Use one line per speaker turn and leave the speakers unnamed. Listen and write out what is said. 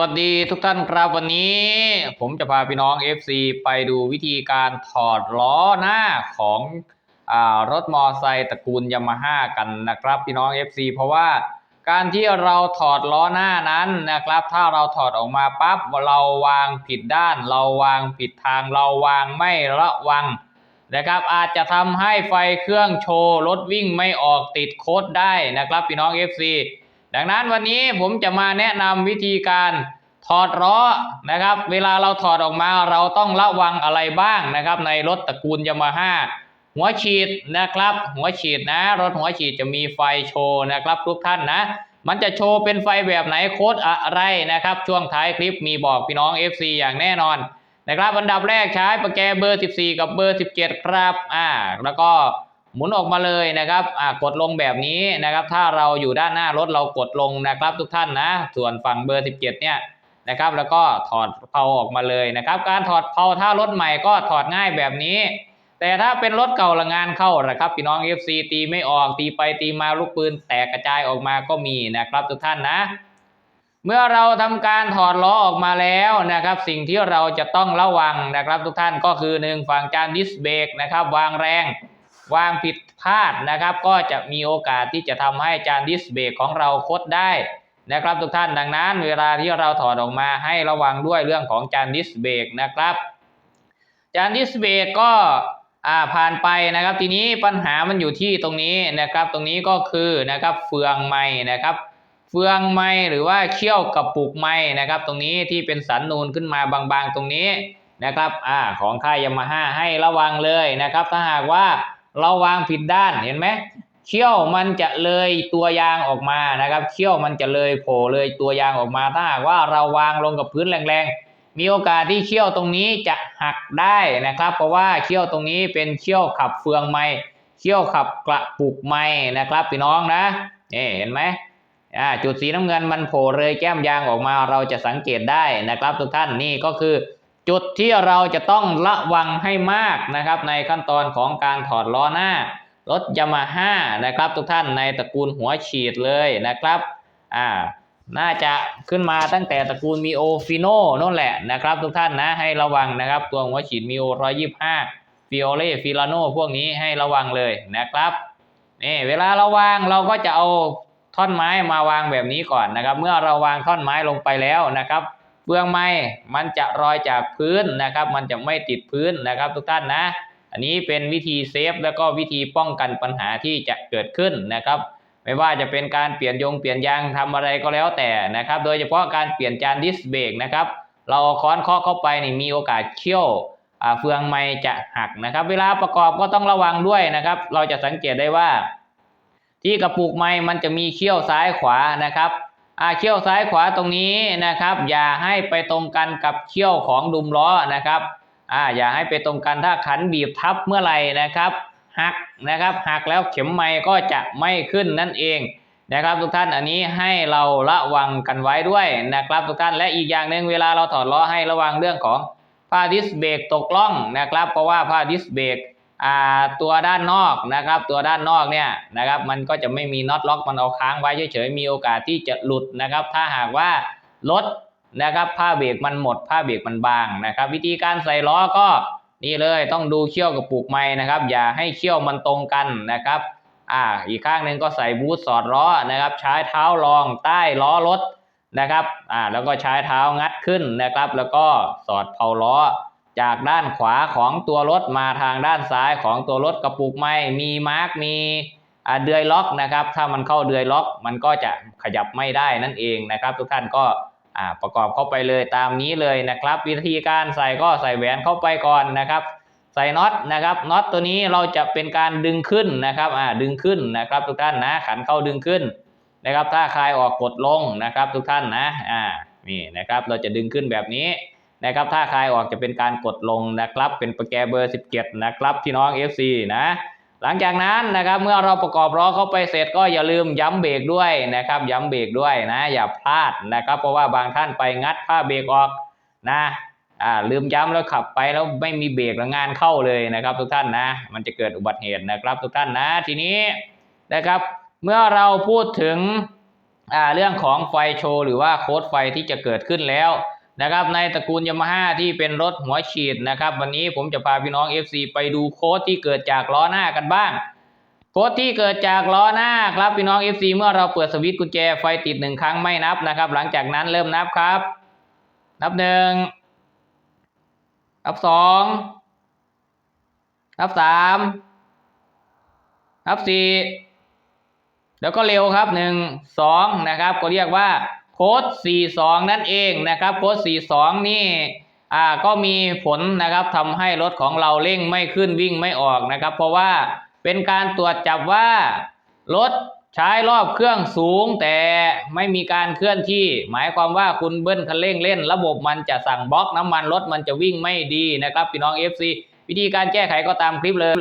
วัสดีทุกท่านครับวันนี้ ผมจะพาพี่น้อง FC ไปดูวิธีการถอดล้อหน้าของอรถมอไซค์ตระกูลยามาฮ่ากันนะครับพี่น้อง FC เพราะว่าการที่เราถอดล้อหน้านั้นนะครับ ถ้าเราถอดออกมาปั๊บเราวางผิดด้าน เราวางผิดทาง เราวางไม่ระวังนะครับ อาจจะทำให้ไฟเครื่องโชว์รถวิ่งไม่ออกติดโคดได้นะครับพี่น้อง FC ดังนั้นวันนี้ผมจะมาแนะนำวิธีการถอดล้อนะครับ เวลาเราถอดออกมาเราต้องระวังอะไรบ้างนะครับ ในรถตระกูลยามาฮ่าหัวฉีดนะครับ หัวฉีดนะ รถหัวฉีดจะมีไฟโชว์นะครับทุกท่านนะ มันจะโชว์เป็นไฟแบบไหนโค้ดอะไรนะครับ ช่วงท้ายคลิปมีบอกพี่น้อง FC อย่างแน่นอนนะครับอันดับแรกใช้ประแกเบอร์ 14 กับเบอร์ 17 ครับอ่าแล้วก็ หมุนออกมาเลยนะครับอ่ากดลงแบบนี้นะครับ ถ้าเราอยู่ด้านหน้ารถเรากดลงนะครับ ทุกท่านนะ ส่วนฝั่งเบอร์ 17 เนี่ยนะครับ แล้วก็ถอดเพลาออกมาเลยนะครับ การถอดเพลาถ้ารถใหม่ก็ถอดง่ายแบบนี้ แต่ถ้าเป็นรถเก่าละงานเข้านะครับพี่น้อง FC ตีไม่ออกตีไปตีมาลูกปืนแตกกระจายออกมาก็มีนะครับ ทุกท่านนะเมื่อเราทำการถอดล้อออกมาแล้วนะครับ สิ่งที่เราจะต้องระวังนะครับ ทุกท่านก็คือหนึ่งฝั่งจานดิสเบรกนะครับ วางแรง วางผิดพลาดนะครับ ก็จะมีโอกาสที่จะทำให้จานดิสเบรกของเราคดได้นะครับทุกท่านดังนั้น เวลาที่เราถอดออกมาให้ระวังด้วยเรื่องของจานดิสเบรกนะครับ จานดิสเบรกก็ผ่านไปนะครับ ทีนี้ปัญหามันอยู่ที่ตรงนี้นะครับ ตรงนี้ก็คือนะครับเฟืองไม้นะครับ เฟืองไม้หรือว่าเขี้ยวกับปุกไม้นะครับ ตรงนี้ที่เป็นสันนูนขึ้นมาบางๆตรงนี้นะครับอ่าของค่ายยามาฮ่าให้ระวังเลยนะครับ ถ้าหากว่า เราวางผิดด้านเห็นไหมเขี้ยวมันจะเลยตัวยางออกมานะครับเขี้ยวมันจะเลยโผล่เลยตัวยางออกมา ถ้าหากว่าเราวางลงกับพื้นแรงๆ มีโอกาสที่เขี้ยวตรงนี้จะหักได้นะครับ เพราะว่าเขี้ยวตรงนี้เป็นเขี้ยวขับเฟืองไม้เขี้ยวขับกระปุกไม้นะครับพี่น้องนะนี่เห็นไหมจุดสีน้ำเงินมันโผล่เลยแก้มยางออกมาเราจะสังเกตได้นะครับทุกท่านนี่ก็คือ จุดที่เราจะต้องระวังให้มากนะครับในขั้นตอนของการถอดล้อหน้ารถยามาฮ่านะครับทุกท่านในตระกูลหัวฉีดเลยนะครับอ่าน่าจะขึ้นมาตั้งแต่ตระกูลมีโอฟิโน่นั่นแหละนะครับทุกท่านนะให้ระวังนะครับตัวหัวฉีดมีโอร้อยยี่ห้าฟิโอเล่ฟิลาโนพวกนี้ให้ระวังเลยนะครับนี่เวลาเราวางเราก็จะเอาท่อนไม้มาวางแบบนี้ก่อนนะครับ เมื่อเราวางท่อนไม้ลงไปแล้วนะครับ เฟืองไม้มันจะรอยจากพื้นนะครับ มันจะไม่ติดพื้นนะครับ ทุกท่านนะ อันนี้เป็นวิธีเซฟแล้วก็วิธีป้องกันปัญหาที่จะเกิดขึ้นนะครับ ไม่ว่าจะเป็นการเปลี่ยนยงเปลี่ยนยางทำอะไรก็แล้วแต่นะครับ โดยเฉพาะการเปลี่ยนจานดิสเบรกนะครับ เราค้อนเคาะเข้าไปนี่มีโอกาสเคี่ยวเฟืองไม้จะหักนะครับ เวลาประกอบก็ต้องระวังด้วยนะครับ เราจะสังเกตได้ว่า ที่กระปุกไม้มันจะมีเขี้ยวซ้ายขวานะครับ อ่าเขี้ยวซ้ายขวาตรงนี้นะครับ อย่าให้ไปตรงกันกับเขี้ยวของดุมล้อนะครับอ่าอย่าให้ไปตรงกันถ้าขันบีบทับเมื่อไหร่นะครับหักนะครับหักแล้วเข็มไม้ก็จะไม่ขึ้นนั่นเองนะครับทุกท่านอันนี้ให้เราระวังกันไว้ด้วยนะครับทุกท่านและอีกอย่างหนึ่งเวลาเราถอดล้อให้ระวังเรื่องของผ้าดิสเบรกตกล่องนะครับ เพราะว่าผ้าดิสเบรก ตัวด้านนอกนะครับ ตัวด้านนอกเนี่ยนะครับ มันก็จะไม่มีน็อตล็อกมันเอาค้างไว้เฉยๆมีโอกาสที่จะหลุดนะครับ ถ้าหากว่ารถนะครับผ้าเบรกมันหมดผ้าเบรกมันบางนะครับ วิธีการใส่ล้อก็นี่เลยต้องดูเขี้ยวกับปุกไม้นะครับ อย่าให้เขี้ยวมันตรงกันนะครับอ่าอีกข้างหนึ่งก็ใส่บูทสอดล้อนะครับ ใช้เท้ารองใต้ล้อรถนะครับอ่าแล้วก็ใช้เท้างัดขึ้นนะครับ แล้วก็สอดเผาล้อ จากด้านขวาของตัวรถมาทางด้านซ้ายของตัวรถกระปุกไม้มีมาร์กมีเดือยล็อกนะครับ ถ้ามันเข้าเดือยล็อก มันก็จะขยับไม่ได้นั่นเองนะครับ ทุกท่านก็ประกอบเข้าไปเลยตามนี้เลยนะครับ วิธีการใส่ก็ใส่แหวนเข้าไปก่อนนะครับ ใส่น็อตนะครับน็อตตัวนี้เราจะเป็นการดึงขึ้นนะครับดึงขึ้นนะครับ ทุกท่านนะขันเข้าดึงขึ้นนะครับ ถ้าคลายออกกดลงนะครับ ทุกท่านนะอ่านี่นะครับเราจะดึงขึ้นแบบนี้ นะครับถ้าคลายออกจะเป็นการกดลงนะครับ เป็นปรแกรมเบอร์ 17 นะครับพี่น้อง FC นะ หลังจากนั้นนะครับเมื่อเราประกอบล้อเข้าไปเสร็จก็อย่าลืมย้ำเบรกด้วยนะครับ ย้ำเบรกด้วยนะ อย่าพลาดนะครับ เพราะว่าบางท่านไปงัดผ้าเบรกออกนะอ่าลืมย้ำแล้วขับไปแล้วไม่มีเบรกแล้วงานเข้าเลยนะครับ ทุกท่านนะ มันจะเกิดอุบัติเหตุนะครับ ทุกท่านนะทีนี้นะครับ เมื่อเราพูดถึงอ่าเรื่องของไฟโชว์หรือว่าโค้ดไฟที่จะเกิดขึ้นแล้ว นะครับในตระกูลยามาฮ่าที่เป็นรถหัวฉีดนะครับ วันนี้ผมจะพาพี่น้อง FC ไปดูโค้ดที่เกิดจากล้อหน้ากันบ้าง โค้ดที่เกิดจากล้อหน้าครับพี่น้อง FC เมื่อเราเปิดสวิตช์กุญแจไฟติดหนึ่งครั้งไม่นับนะครับ หลังจากนั้นเริ่มนับครับ นับหนึ่งนับสองนับสามนับสี่แล้วก็เร็วครับหนึ่งสองนะครับ ก็เรียกว่า โค้ดสี่สองนั่นเองนะครับโค้ดสี่สองนี่อ่าก็มีผลนะครับทำให้รถของเราเร่งไม่ขึ้นวิ่งไม่ออกนะครับ เพราะว่าเป็นการตรวจจับว่ารถใช้รอบเครื่องสูง แต่ไม่มีการเคลื่อนที่ หมายความว่าคุณเบิ้ลคันเร่งเล่น ระบบมันจะสั่งบล็อกน้ำมันรถมันจะวิ่งไม่ดีนะครับพี่น้อง FC วิธีการแก้ไขก็ตามคลิปเลย